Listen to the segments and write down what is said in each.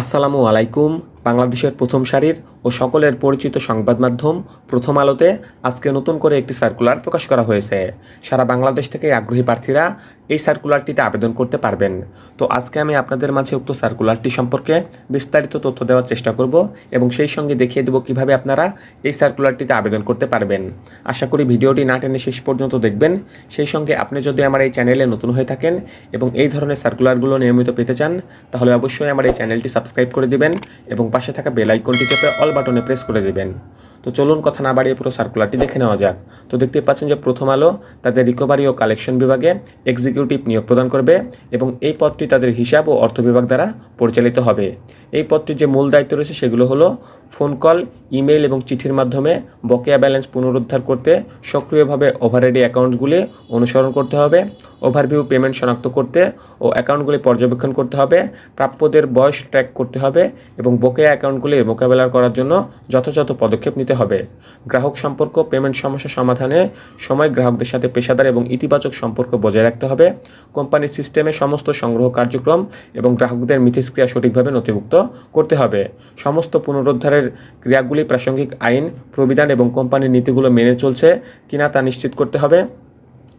আসসালামু আলাইকুম। বাংলাদেশের প্রথম সারির ও সকলের পরিচিত সংবাদ মাধ্যম প্রথম আলোতে আজকে নতুন করে একটি সার্কুলার প্রকাশ করা হয়েছে। সারা বাংলাদেশ থেকে আগ্রহী প্রার্থীরা এই সার্কুলারটিতে আবেদন করতে পারবেন। তো আজকে আমি আপনাদের মাঝে উক্ত সার্কুলারটি সম্পর্কে বিস্তারিত তথ্য দেওয়ার চেষ্টা করব এবং সেই সঙ্গে দেখিয়ে দেবো কীভাবে আপনারা এই সার্কুলারটিতে আবেদন করতে পারবেন। আশা করি ভিডিওটি না টেনে শেষ পর্যন্ত দেখবেন। সেই সঙ্গে আপনি যদি আমার এই চ্যানেলে নতুন হয়ে থাকেন এবং এই ধরনের সার্কুলারগুলো নিয়মিত পেতে চান, তাহলে অবশ্যই আমার এই চ্যানেলটি সাবস্ক্রাইব করে দিবেন এবং পাশে থাকা বেল আইকনটি চেপে অল বাটনে প্রেস করে দিবেন। তো চলুন কথা না বাড়িয়ে পুরো সার্কুলারটি দেখে নেওয়া যাক। তো দেখতে পাচ্ছেন যে প্রথম আলো তাদের রিকভারি ও কালেকশন বিভাগে এক্সিকিউটিভ নিয়োগ প্রদান করবে এবং এই পদটি তাদের হিসাব ও অর্থ বিভাগ দ্বারা পরিচালিত হবে। এই পদটির যে মূল দায়িত্ব রয়েছে সেগুলো হলো ফোন কল ইমেল এবং চিঠির মাধ্যমে বকেয়া ব্যালেন্স পুনরুদ্ধার করতে, সক্রিয়ভাবে ওভারহেডি অ্যাকাউন্টসগুলি অনুসরণ করতে হবে ওভারভিউ পেমেন্ট শনাক্ত করতে ও অ্যাকাউন্টগুলি পর্যবেক্ষণ করতে হবে, প্রাপ্যদের বয়স ট্র্যাক করতে হবে এবং বকেয়া অ্যাকাউন্টগুলির মোকাবেলা করার জন্য যথাযথ পদক্ষেপ নিতে হবে। গ্রাহক সম্পর্ক, পেমেন্ট সমস্যা সমাধানে সময় গ্রাহকদের সাথে পেশাদার এবং ইতিবাচক সম্পর্ক বজায় রাখতে হবে। কোম্পানির সিস্টেমে সমস্ত সংগ্রহ কার্যক্রম এবং গ্রাহকদের মিথস্ক্রিয়া সঠিকভাবে নথিভুক্ত করতে হবে। সমস্ত পুনরুদ্ধারের ক্রিয়াগুলি প্রাসঙ্গিক আইন, প্রবিধান এবং কোম্পানির নীতিগুলো মেনে চলছে কিনা তা নিশ্চিত করতে হবে।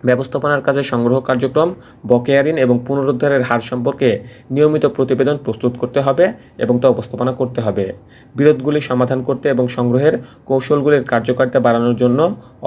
ব্যবস্থাপনার কাজে সংগ্রহ কার্যক্রম, বকেয়া ঋণ এবং পুনরুদ্ধারের হার সম্পর্কে নিয়মিত প্রতিবেদন প্রস্তুত করতে হবে এবং তা উপস্থাপনা করতে হবে। বিরোধগুলি সমাধান করতে এবং সংগ্রহের কৌশলগুলির কার্যকারিতা বাড়ানোর জন্য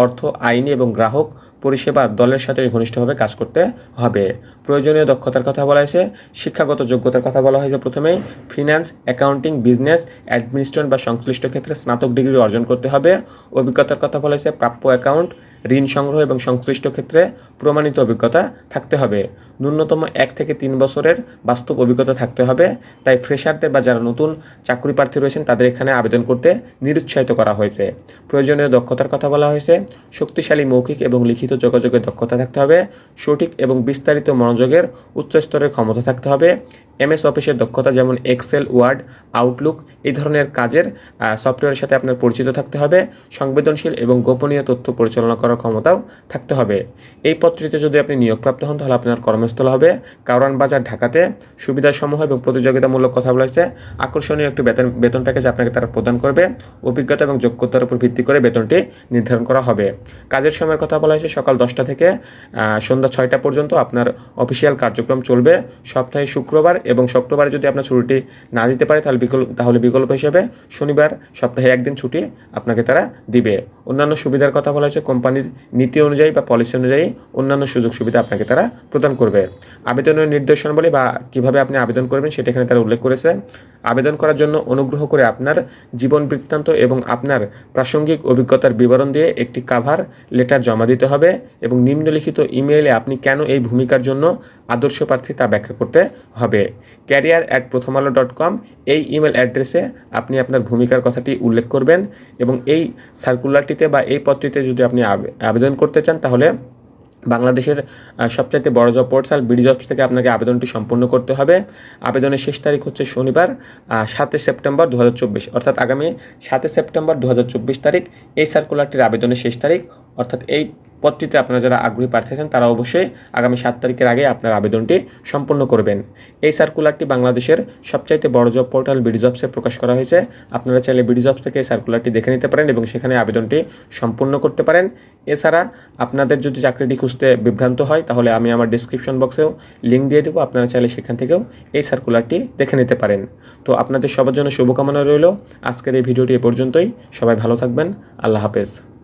অর্থ, আইনি এবং গ্রাহক পরিষেবা দলের সাথে ঘনিষ্ঠভাবে কাজ করতে হবে। প্রয়োজনীয় দক্ষতার কথা বলা হয়েছে, শিক্ষাগত যোগ্যতার কথা বলা হয়েছে প্রথমেই ফিন্যান্স, অ্যাকাউন্টিং, বিজনেস, অ্যাডমিনিস্ট্রেশন বা সংশ্লিষ্ট ক্ষেত্রে স্নাতক ডিগ্রি অর্জন করতে হবে। অভিজ্ঞতার কথা বলা হয়েছে, প্রাপ্য অ্যাকাউন্ট ঋণ সংগ্রহ এবং সংশ্লিষ্ট ক্ষেত্রে প্রমাণিত অভিজ্ঞতা থাকতে হবে। ন্যূনতম এক থেকে তিন বছরের বাস্তব অভিজ্ঞতা থাকতে হবে। তাই ফ্রেশারদের বা যারা নতুন চাকরি প্রার্থী রয়েছেন, তাদের এখানে আবেদন করতে নিরুৎসাহিত করা হয়েছে। প্রয়োজনীয় দক্ষতার কথা বলা হয়েছে। শক্তিশালী মৌখিক এবং লিখিত যোগাযোগের দক্ষতা থাকতে হবে। সঠিক এবং বিস্তারিত মনোযোগের উচ্চস্তরের ক্ষমতা থাকতে হবে। এমএস অফিসের দক্ষতা যেমন এক্সেল ওয়ার্ড আউটলুক এই ধরনের কাজের সফটওয়্যারের সাথে আপনার পরিচিত থাকতে হবে। সংবেদনশীল এবং গোপনীয় তথ্য পরিচালনা করার ক্ষমতাও থাকতে হবে। এই পত্রিতে যদি আপনি নিয়োগপ্রাপ্ত হন, তাহলে আপনার কর্মস্থল হবে কারওয়ান বাজার ঢাকাতে। সুবিধাসমূহ এবং প্রতিযোগিতামূলক কথা বলা হয়েছে। আকর্ষণীয় একটি বেতন বেতন প্যাকেজ আপনাকে তারা প্রদান করবে। অভিজ্ঞতা এবং যোগ্যতার উপর ভিত্তি করে বেতনটি নির্ধারণ করা হবে। কাজের সময়ের কথা বলা হয়েছে, সকাল দশটা থেকে সন্ধ্যা ছয়টা পর্যন্ত আপনার অফিসিয়াল কার্যক্রম চলবে। সপ্তাহে শুক্রবার এবং শুক্রবারে যদি আপনার ছুটিটি না দিতে পারে, তাহলে বিকল্প তাহলে বিকল্প হিসেবে শনিবার সপ্তাহে একদিন ছুটি আপনাকে তারা দিবে। অন্যান্য সুবিধার কথা বলা হয়েছে, কোম্পানির নীতি অনুযায়ী বা পলিসি অনুযায়ী অন্যান্য সুযোগ সুবিধা আপনাকে তারা প্রদান করবে। আবেদনের নির্দেশনাবলী বা কীভাবে আপনি আবেদন করবেন সেটা এখানে তারা উল্লেখ করেছে। আবেদন করার জন্য অনুগ্রহ করে আপনার জীবন বৃত্তান্ত এবং আপনার প্রাসঙ্গিক অভিজ্ঞতার বিবরণ দিয়ে একটি কাভার লেটার জমা দিতে হবে এবং নিম্নলিখিত ইমেইলে আপনি কেন এই ভূমিকার জন্য আদর্শ প্রার্থী তা ব্যাখ্যা করতে হবে। ক্যারিয়ার অ্যাট প্রথম আলো ডট কম এই ইমেল অ্যাড্রেসে আপনি আপনার ভূমিকার কথাটি উল্লেখ করবেন এবং এই সার্কুলারটিতে বা এই পদটিতে যদি আপনি আবেদন করতে চান, তাহলে বাংলাদেশের সবচাইতে বড় জব পোর্টাল বিডি জবস থেকে আপনাকে আবেদনটি সম্পূর্ণ করতে হবে। আবেদনের শেষ তারিখ হচ্ছে শনিবার সাতই সেপ্টেম্বর দু হাজার চব্বিশ, অর্থাৎ আগামী সাতই সেপ্টেম্বর দু হাজার চব্বিশ তারিখ। এই সার্কুলারটির আবেদনের শেষ তারিখ, অর্থাৎ এই পদটিতে আপনারা যারা আগ্রহী প্রার্থী আছেন, তারা অবশ্যই আগামী সাত তারিখের আগে আপনার আবেদনটি সম্পূর্ণ করবেন। এই সার্কুলারটি বাংলাদেশের সবচাইতে বড় জব পোর্টাল বিডি জবসে প্রকাশ করা হয়েছে। আপনারা চাইলে বিডি জবস থেকে এই সার্কুলারটি দেখে নিতে পারেন এবং সেখানে আবেদনটি সম্পূর্ণ করতে পারেন। এছাড়া আপনাদের যদি চাকরিটি খুঁজতে বিভ্রান্ত হয়, তাহলে আমি আমার ডিসক্রিপশন বক্সেও লিঙ্ক দিয়ে দেবো। আপনারা চাইলে সেখান থেকেও এই সার্কুলারটি দেখে নিতে পারেন। তো আপনাদের সবার জন্য শুভকামনা রইল। আজকের এই ভিডিওটি এ পর্যন্তই। সবাই ভালো থাকবেন। আল্লাহ হাফেজ।